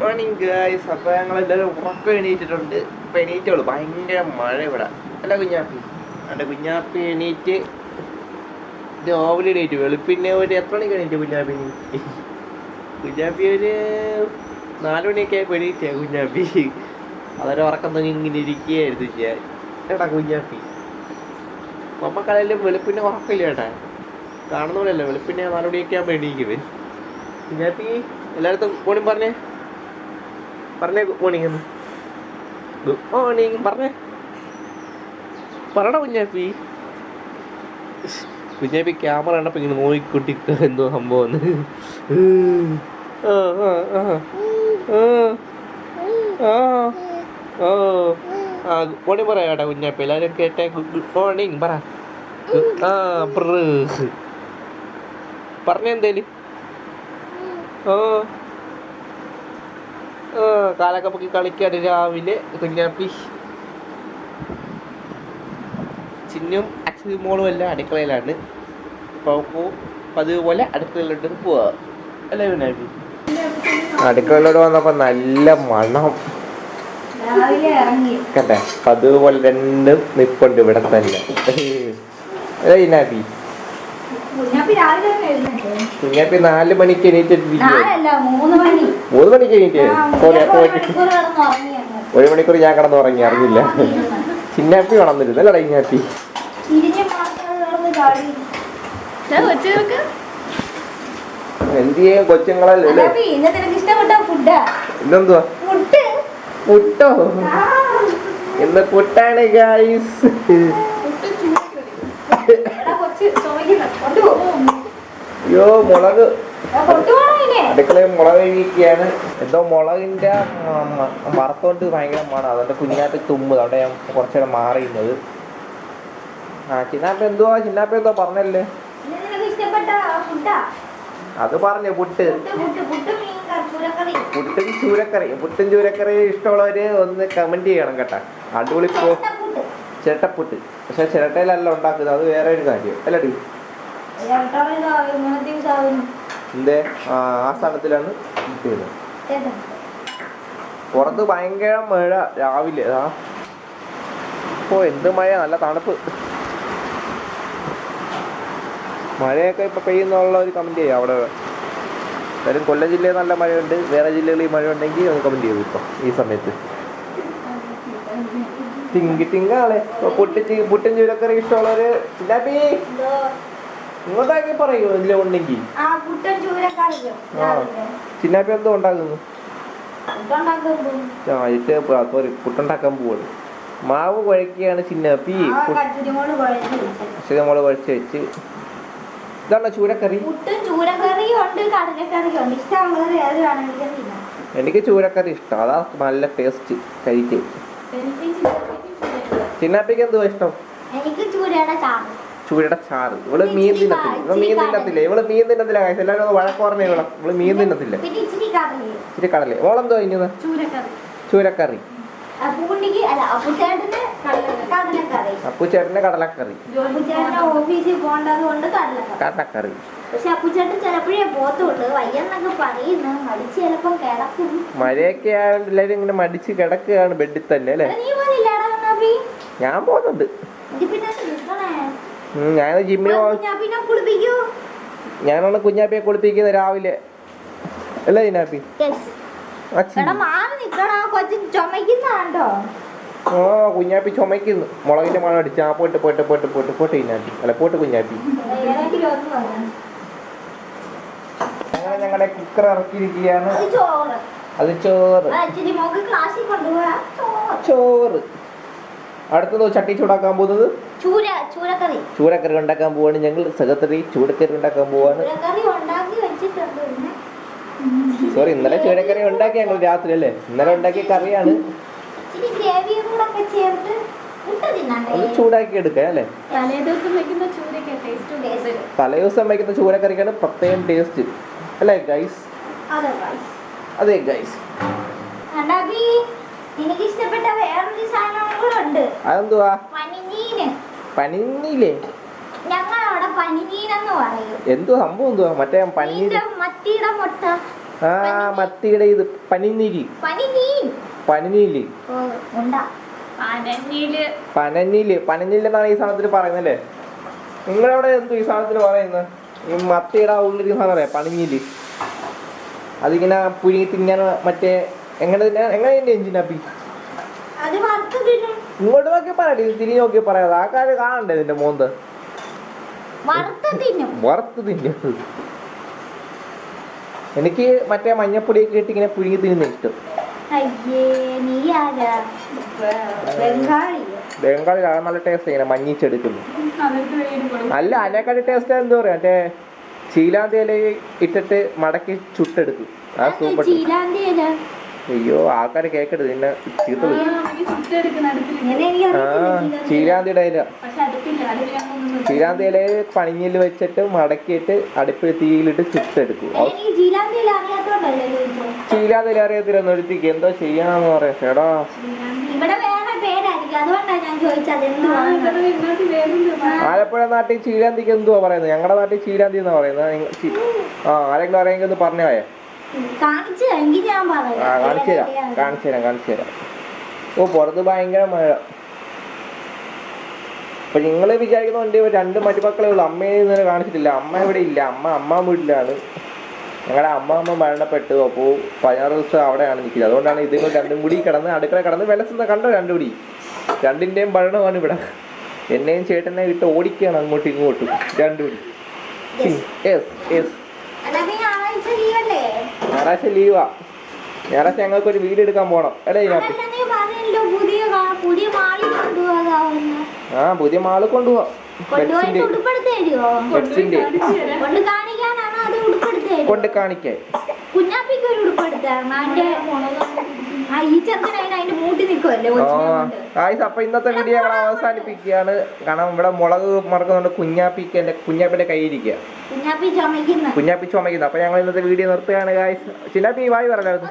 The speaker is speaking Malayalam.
മോർണിംഗ് ഗായ്സ് അപ്പോൾ ഞങ്ങളെല്ലാവരും ഉറക്കം എണീറ്റിട്ടുണ്ട്. ഇപ്പോൾ എണീറ്റുള്ളൂ ഭയങ്കര മഴ ഇവിടെ. അല്ല കുഞ്ഞാപ്പി. എന്റെ കുഞ്ഞാപ്പി എണീറ്റ് രാവിലെ എണീറ്റ് വെളുപ്പിന്നെ ഒരു എത്ര മണിക്ക് എണീറ്റ് കുഞ്ഞാപ്പി? കുഞ്ഞാപ്പി ഒരു നാല് മണിയൊക്കെ ആയപ്പോൾ എണീറ്റേ കുഞ്ഞാപ്പി. അതൊരു ഉറക്കം തന്നെ ഇങ്ങനെ ഇരിക്കുകയായിരുന്നു ഞാൻ ഏട്ടാ കുഞ്ഞാപ്പി. നമ്മക്കല്ലെങ്കിലും വെളുപ്പിന്നെ ഉറക്കമില്ല ഏട്ടാ കാണുന്ന പോലെയല്ല വെളുപ്പിന്നെ നാല് മണിയൊക്കെ ആകുമ്പോൾ എണീക്കുന്നത് കുഞ്ഞാപ്പി എല്ലായിടത്തും മോർണിംഗ് പറഞ്ഞേ. പറഞ്ഞേ ഗുഡ് മോർണിംഗ് എന്ന്. ഗുഡ് മോർണിംഗ് പറഞ്ഞേ. പറയണ കുഞ്ഞാപ്പി. കുഞ്ഞാപ്പി ക്യാമറ കണ്ടപ്പോൾ ഇങ്ങനെ നോക്കിക്കൊണ്ടിരിക്കുക എന്തോ സംഭവം ആ ഗുഡ് മോർണിംഗ് പറയാം കേട്ടോ കുഞ്ഞാപ്പി. എല്ലാവരും കേട്ടെ ഗുഡ് മോർണിംഗ് പറ. ആ പറഞ്ഞെന്തേലും ഓ. കാലൊക്കെ പൊക്കി കളിക്കാണ് രാവിലെ. കുഞ്ഞാപ്പി. ചിന്നും അച്ഛനും മോളും എല്ലാം അടുക്കളയിലാണ്. അപ്പോൾ പതിവ് പോലെ അടുക്കളയിലോട്ട് പോവാ. അല്ലേ കുഞ്ഞാപ്പി അടുക്കളയിലോട്ട് വന്നപ്പോൾ നല്ല മണം. രാവിലെ ഇറങ്ങി. കണ്ടേ? പതിവ് പോലെ രണ്ടും നിപ്പുണ്ട് ഇവിടെ തന്നെ. അല്ലേ കുഞ്ഞാപ്പി കുഞ്ഞാപ്പി രാവിലെ തന്നെ എഴുന്നേറ്റേ. കുഞ്ഞാപ്പി നാല് മണിക്ക് നാലല്ല മൂന്ന് മണി. മൂന്ന് മണിക്ക് എണീറ്റ്? ആ, സോറി മൂന്നര ഒരു മണിക്കൂർ കിടന്ന് ഉറങ്ങി അങ്ങ്. ഒരു മണിക്കൂർ ഞാൻ കിടന്ന് ഉറങ്ങി അറിഞ്ഞില്ല. ചിന്നാപ്പി വളർന്നിരുന്നല്ലേ ഇഞ്ഞാപ്പി തിരിഞ്ഞ് മാത്രം കിടന്ന് ചാടി. കൊച്ചുകൾക്ക് എന്ത് ചെയ്യും കൊച്ചുങ്ങളല്ലേ അല്ലേ? കുഞ്ഞാപ്പി ഇന്ന് നിനക്ക് ഇഷ്ടപ്പെട്ട ഫുഡാ? ഇന്നെന്തുവാ? മുട്ട് ആ, ഇന്ന് പുട്ടാണ് ഗായ്സ് അയ്യോ മുളക്. അടുക്കളയിൽ മുളക് കഴിക്കുകയാണ് എന്തോ മുളകിന്റെ മറത്തോണ്ട് ഭയങ്കര മണം. അതുകൊണ്ട് കുഞ്ഞാട്ട് തുമ്പ്. അവിടെ ഞാൻ കുറച്ചുകൂടെ മാറിയുന്നത് ആ ചിന്നാപ്പ എന്തോ ചിന്നാപ്പ എന്തോ പറഞ്ഞല്ലേ? അത് പറഞ്ഞു പുട്ട്. പുട്ട് ചൂരക്കറി. പുട്ടും ചൂരക്കറി. ഇഷ്ടമുള്ളവര് ഒന്ന് കമന്റ് ചെയ്യണം കേട്ടാ. അടിപൊളി പോ ചിരട്ടപ്പുട്ട് പക്ഷെ ചിരട്ടയിലല്ല ഉണ്ടാക്കുന്നത്. അത് വേറെ ഒരു കാര്യം. അല്ലടി. എന്തേ? ആ സ്ഥലത്തിലാണ് കിട്ടിയത് പുറത്ത് ഭയങ്കര മഴ രാവിലെ. ആ. ഓ എന്ത് മഴ നല്ല തണുപ്പ്. മഴയൊക്കെ ഇപ്പൊ പെയ്യുന്നുള്ള ഒരു കമന്റ് ചെയ്യാം അവിടെ. എന്തായാലും കൊല്ലം ജില്ലയിൽ നല്ല മഴയുണ്ട്. വേറെ ജില്ലകളിൽ മഴ ഉണ്ടെങ്കിൽ കമന്റ് ചെയ്തു ഇപ്പൊ ഈ സമയത്ത്. തിങ്കി തിങ്കാളെ പുട്ടി പുട്ടും ചൂരക്കറി ഇഷ്ടമുള്ളവര് നബി ഇങ്ങോട്ടാക്കി പറയൂ ഇല്ല ഉണ്ടെങ്കിൽ ചിന്നാപ്പി എന്തോ ഉണ്ടാക്കുന്നു? ആ ഇട്ട് സോറി പുട്ടുണ്ടാക്കാൻ പോവാണ്. മാവ് കുഴക്കുകയാണ് ചിന്നാപ്പി. ആ കട്ടിരിമോൾ കുഴച്ച് വെച്ച്. ഇതാണോ ചൂരക്കറി? എനിക്ക് ചൂരക്കറി ഇഷ്ടം. അതാ നല്ല ടേസ്റ്റ് കഴിക്കും. ചിന്നാപ്പിക്ക് എന്തുവാ ഇഷ്ടം? എനിക്ക് ചൂരയുടെ ചാറ്. ചൂരയുടെ ചാറ്. ഇവൾ മീൻ തിന്നത്തില്ല. ഇവൾ മീൻ തിന്നത്തില്ല. ഇവൾ മീൻ തിന്നത്തില്ല കാശ് എല്ലാവരും ഒന്ന് വഴക്ക് പറഞ്ഞ ഇവളെ ഇവൾ മീൻ തിന്നത്തില്ല. ഇച്ചിരി കടൽ മോളെന്തോ ഇന്നത് ചൂരക്കറി. അപ്പുച്ചേട്ടന്റെ കടലക്കറി. കടലക്കറി. കടലക്കറി. പക്ഷെ അപ്പുച്ചേട്ടൻ ചിലപ്പോഴേ പോത്തുള്ളൂ വയ്യെന്നൊക്കെ പറയുന്നു. മടിച്ച് ചിലപ്പം കിടക്കും. മഴയൊക്കെ ആയതുകൊണ്ട് എല്ലാവരും ഇങ്ങനെ മടിച്ച് കിടക്കുകയാണ് ബെഡിൽ തന്നെ അല്ലേ എടാ, നീ പോലില്ലാടാ നബി ഞാൻ പോകുന്നുണ്ട്. ഞാൻ ജിമ്മിന് ഞാനാണ് കുഞ്ഞാപ്പിയെ കുളിപ്പിക്കുന്നത് രാവിലെ. അല്ലേ കുഞ്ഞാപ്പി ആ കുഞ്ഞാപ്പി ചുമക്കുന്നു മുളകിന്റെ മണം അടിച്ച്. ആ പോട്ട് പോട്ട് പോട്ട് പോട്ട് പോട്ട് കുഞ്ഞാപ്പി അല്ല പോട്ട് കുഞ്ഞാപ്പി. ഞങ്ങളെ ഞങ്ങളുടെ കുക്കർ ഇറക്കിയിരിക്കുകയാണ്. അത് ചോറ്. ചോറ്. അടുത്തത് ചട്ടി ചൂടാക്കാൻ പോകുന്നത്? ചൂര ചൂരക്കറി. ചൂരക്കറി ഉണ്ടാക്കാൻ പോവാണ് ഞങ്ങൾ. സെക്രട്ടറി ചൂടക്കറി ഉണ്ടാക്കാൻ പോവാണ്. ചൂരക്കറി ഉണ്ടാക്കി വെച്ചിട്ടുണ്ട് സോറി ഇന്നലെ ചൂരക്കറി ഉണ്ടാക്കി ഞങ്ങൾ രാത്രി അല്ലേ? ഇന്നലെ ഉണ്ടാക്കിയ കറിയാണ്. ഒന്ന് ചൂടാക്കി എടുക്കാം അല്ലേ? തലേദിവസം വെക്കുന്ന ചൂരയ്ക്ക് ടേസ്റ്റ് കൂടുതൽ തലേദിവസം വയ്ക്കുന്ന ചൂരക്കറിക്കാണ് പ്രത്യേകം ടേസ്റ്റ് അല്ലേ ഗൈസ് അതെ ഗൈസ് എനിക്ക് ഇഷ്ടപ്പെട്ട വേറൊരു സാധനം ഉണ്ട് അതെന്തുവാ? പനിനീന്. പനിന്നില്ലേ ഞങ്ങൾ അവിടെ പനിനീനെന്ന് പറയും. എന്തുവാ സംഭവം എന്തുവാ? മറ്റേ പനിനീര്? മത്തിയുടെ മുട്ട. ആ മത്തിയുടെ ഇത് പനിനീരി. പനിനീൻ. പനിനീൽ. പനനീൽ. പനനീൽ. എന്നാണ് ഈ സാധനത്തിന് പറയുന്നത് അല്ലേ നിങ്ങളവിടെ എന്തോ ഈ സാധനത്തിന് പറയുന്നത് ഈ മത്തിയുടെ ഉള്ളിൽ സാധനം അറിയാം പനിനീൽ. അതിങ്ങനെ പുഴുങ്ങി തിന്നാൻ മറ്റേ എങ്ങനെ എങ്ങനെ എന്റെ അത് വറുത്ത് ഇങ്ങോട്ട് നോക്കി പറയട്ടെ തിരിഞ്ഞ് നോക്കി പറയാതെ ആ കാര്യം കാണണ്ടേ ഇതിന്റെ മോന്ത്? വറുത്ത് തിന്നു എനിക്ക് മറ്റേ മഞ്ഞപ്പൊടിയൊക്കെ ഇട്ട് ഇങ്ങനെ പുഴുങ്ങി തിന്നുന്ന ഇഷ്ടം. ബംഗാളി. അത് നല്ല ടേസ്റ്റ് ഇങ്ങനെ മഞ്ഞിച്ചെടുക്കുന്നു. അല്ല അതിനെക്കാട്ടി ടേസ്റ്റ് എന്താ പറയാ? മറ്റേ ചീലാന്തി ഇട്ടിട്ട് മടക്കി ചുട്ടെടുക്കും. ആ സൂപ്പർ അയ്യോ ആൾക്കാർ കേക്കരുത് പിന്നെ ചീത്ത വിളിക്കും. ചുറ്റെടുക്കുന്ന അടുപ്പില്ല ഇങ്ങനെ എനിക്ക് ആ അറിയത്തില്ല ഇല പക്ഷെ അടുപ്പില്ല അടുപ്പിൽ ഞങ്ങളൊന്നും ചീലാന്തി ഇലയിൽ പണിഞ്ഞിൽ വെച്ചിട്ട് മടക്കിയിട്ട് അടുപ്പിൽ തീയിലിട്ട് ചുട്ടെടുക്കും ചീരാന്തി ഇല അറിയത്തില്ല ഒരുത്തിക്ക് എന്തോ ചെയ്യണമെന്ന് പറയാം. ചേടാ ഇവിടെ വേറെ പേരായിരിക്കും. അതുകൊണ്ടാണ് ഞാൻ ചോദിച്ചത് എന്തുവാണ് ഇങ്ങോട്ട് വേഗം ആലപ്പുഴ നാട്ടിൽ ചീരാന്തിക്ക് എന്തുവാ പറയുന്നത്? ഞങ്ങളുടെ നാട്ടിൽ ചീരാന്തി എന്നാ പറയുന്നത്? ആ ആരെങ്കിലും അറിയെങ്കിൽ ഒന്ന് പറഞ്ഞേ കാണിച്ചു എങ്കിൽ ഞാൻ പറയാം ആ കാണിച്ചു തരാം. കാണിച്ചു തരാം കാണിച്ചു തരാം. ഓ പുറത്ത് ഭയങ്കര മഴ. അപ്പൊ നിങ്ങൾ വിചാരിക്കുന്നുണ്ട് രണ്ട് മരുമക്കളെ ഉള്ളൂ. അമ്മയെ ഇന്നലെ കാണിച്ചിട്ടില്ല. അമ്മ ഇവിടെ ഇല്ല. അമ്മ അമ്മ വീട്ടിലാണ്. ഞങ്ങളുടെ അമ്മ അമ്മ മരണപ്പെട്ടു. അപ്പോൾ പതിനാറ് ദിവസം അവിടെയാണ് നിൽക്കുന്നത്. അതുകൊണ്ടാണ് ഇതുങ്ങൾ രണ്ടും കൂടി കിടന്ന് അടുക്കള കിടന്ന് വിലസുന്ന കണ്ടോ രണ്ടു കൂടി? രണ്ടിന്റെയും ഭരണമാണ് ഇവിടെ. എന്നെയും ചേട്ടനെ ഇട്ട് ഓടിക്കുകയാണ് അങ്ങോട്ടും ഇങ്ങോട്ടും. രണ്ടു കൂടി. യെസ് യെസ് എന്നാ പിന്നെ ഞായറാഴ്ച ലീവല്ലേ ഞായറാഴ്ച ലീവാ ഞായറാഴ്ച ഞങ്ങൾക്ക് ഒരു വീട് എടുക്കാൻ പോകണം എടേ ഇതിനകത്ത് ആ പുതിയ മാൾ കൊണ്ടുപോവാം. ഉടുപ്പെടുത്ത് കൊണ്ട് ഉടുപ്പെടുത്ത് കാണിക്കാൻ. കുഞ്ഞാപ്പിക്ക് ഒരു ഉടുപ്പെടുത്തായിരുന്നു അപ്പൊ ഇന്നത്തെ വീഡിയോ ഞങ്ങൾ അവസാനിപ്പിക്കുകയാണ്. കാരണം ഇവിടെ മുളക് മറക്കുന്നുണ്ട് കുഞ്ഞാപ്പിക്ക് എന്റെ കുഞ്ഞാപ്പിന്റെ കയ്യിരിക്കുക കുഞ്ഞാപ്പി ചുമക്കുന്നത് അപ്പൊ ഞങ്ങൾ ഇന്നത്തെ വീഡിയോ നിർത്തുകയാണ് ഗായ്സ് ചിന്നാപ്പി വായി പറഞ്ഞായിരുന്നു.